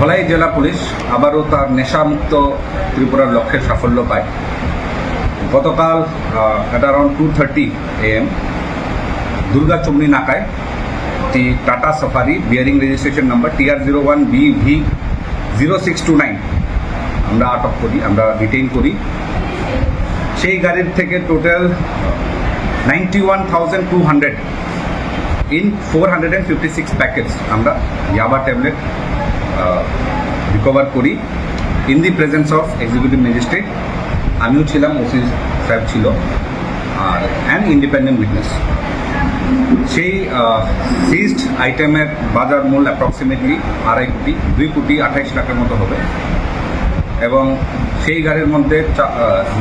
ধলাই জেলা পুলিশ আবারও তার নেশামুক্ত ত্রিপুরার লক্ষ্যে সাফল্য পায়। গতকাল at around two thirty AM Durga চমনি নাকায় একটি Tata Safari bearing registration number TR zero one B V zero six two nine. আমরা আটক করি, আমরা ডিটেইন করি। সেই গাড়ির থেকে total ninety one thousand two hundred in four hundred and fifty six packets আমরা ইয়াবা ট্যাবলেট রিকভার করি। In the presence of executive magistrate আমিও ছিলাম, ওসি সাহেব ছিল, আর অ্যান্ড ইন্ডিপেন্ডেন্ট উইটনেস সেই সিজড আইটেমের বাজার মূল্য অ্যাপ্রক্সিমেটলি আড়াই কোটি, দুই কোটি আঠাইশ লাখের মতো হবে। এবং সেই গাড়ির মধ্যে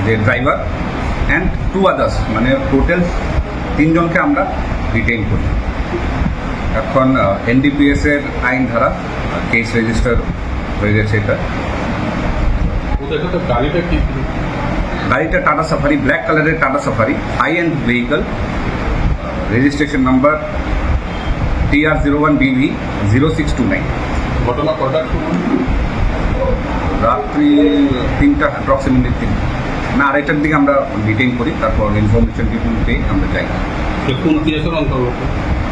যে ড্রাইভার অ্যান্ড টু আদার্স মানে টোটাল তিনজনকে আমরা রিটেইন করি। এখন এনডিপিএস এর আইন ধারা কেস রেজিস্টার হয়ে গেছে এটা। গাড়িটা কি গাড়িটা টাটা সাফারি ব্ল্যাক কালারের Tata Safari high end vehicle registration number TR zero one B V zero six two nine ঘটনা রাত্রি তিনটা অ্যাপ্রক্সিমেটলি তিন। না আড়াইটার দিকে আমরা ডিটেইন করি তারপর ইনফরমেশন টিপুল পেয়ে আমরা যাই। কোন কেসের অন্তর্গত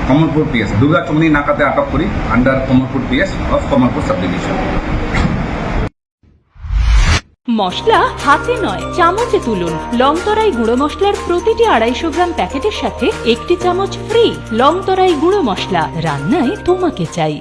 কমলপুর পিএস দুর্গা চমনি নাকাতে আটক করি under Kamalpur PS of Kamalpur sub division মশলা হাতে নয়, চামচে তুলুন। লংতরাই গুঁড়ো মশলার প্রতিটি আড়াইশো গ্রাম প্যাকেটের সাথে একটি চামচ ফ্রি লংতরাই গুঁড়ো মশলা। রান্নায় তোমাকে চাই।